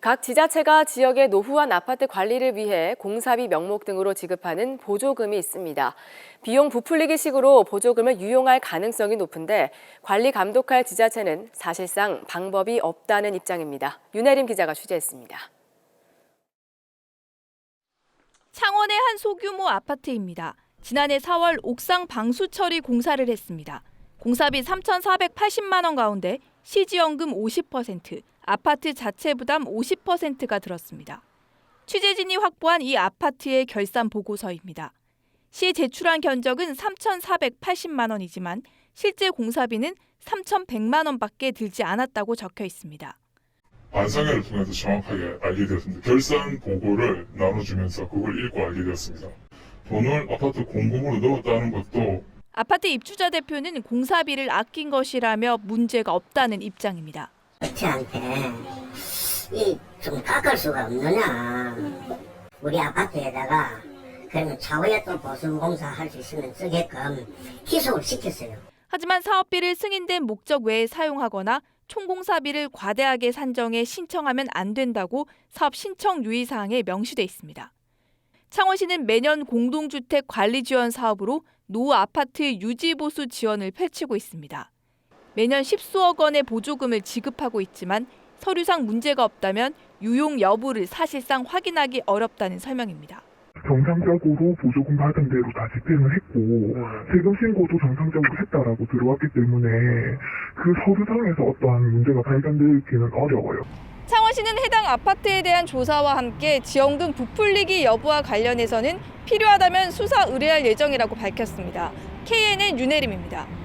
각 지자체가 지역의 노후한 아파트 관리를 위해 공사비 명목 등으로 지급하는 보조금이 있습니다. 비용 부풀리기 식으로 보조금을 유용할 가능성이 높은데 관리 감독할 지자체는 사실상 방법이 없다는 입장입니다. 윤혜림 기자가 취재했습니다. 창원의 한 소규모 아파트입니다. 지난해 4월 옥상 방수 처리 공사를 했습니다. 공사비 3,480만 원 가운데 시지연금 50%, 아파트 자체 부담 50%가 들었습니다. 취재진이 확보한 이 아파트의 결산 보고서입니다. 시에 제출한 견적은 3,480만 원이지만 실제 공사비는 3,100만 원밖에 들지 않았다고 적혀 있습니다. 안상회를 통해서 정확하게 알게 되었습니다. 결산 보고를 나눠주면서 그걸 읽고 알게 되었습니다. 돈을 아파트 공금으로 넣었다는 것도 아파트 입주자 대표는 공사비를 아낀 것이라며 문제가 없다는 입장입니다. 업체한테 이좀 깎을 수가 없느냐. 우리 아파트에다가 그러면 차후에 또 보수 공사 할 수 있으면 쓰게끔 희소를 시켰어요. 하지만 사업비를 승인된 목적 외에 사용하거나 총공사비를 과대하게 산정해 신청하면 안 된다고 사업 신청 유의 사항에 명시돼 있습니다. 창원시는 매년 공동주택 관리 지원 사업으로 노후 아파트 유지 보수 지원을 펼치고 있습니다. 매년 10수억 원의 보조금을 지급하고 있지만 서류상 문제가 없다면 유용 여부를 사실상 확인하기 어렵다는 설명입니다. 정상적으로 보조금 받은 대로 다 집행을 했고 세금 신고도 정상적으로 했다라고 들어왔기 때문에 그 서류상에서 어떠한 문제가 발견되기는 어려워요. 창원시는 해당 아파트에 대한 조사와 함께 지원금 부풀리기 여부와 관련해서는 필요하다면 수사 의뢰할 예정이라고 밝혔습니다. KNN 윤혜림입니다.